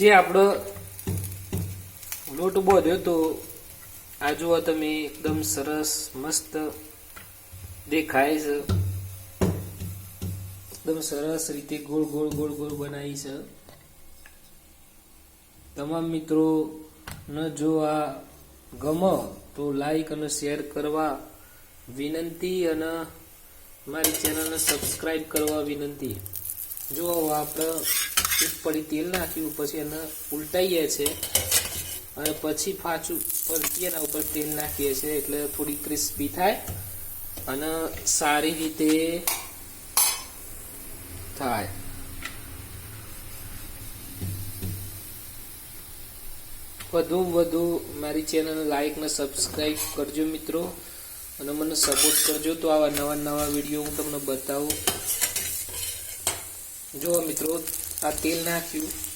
જે આપણો લોટ બોધ્યો તો આ જુઓ તમે એકદમ સરસ, મસ્ત દેખાય છે. એકદમ સરસ રીતે ગોળ ગોળ ગોળ ગોળ બનાવી છે. તમામ મિત્રો, ન જો આ ગમો તો લાઈક અને શેર કરવા વિનંતી અને મારી ચેનલને સબસ્ક્રાઈબ કરવા વિનંતી. જો આપણે એક પડી તેલ નાખ્યું, પછી એને ઉલટાઈએ છે. અને પછી પાછું પરથી એના ઉપર તેલ નાખીએ છીએ, એટલે થોડી ક્રિસ્પી થાય. અને સારી રીતે થાય. વધુ વધુ મારી ચેનલ લાઈક ને સબસ્ક્રાઈબ કરજો મિત્રો. અને મને સપોર્ટ કરજો તો આવા નવા નવા વીડિયો હું તમને બતાવું. જુઓ મિત્રો આ તેલ નાખ્યું.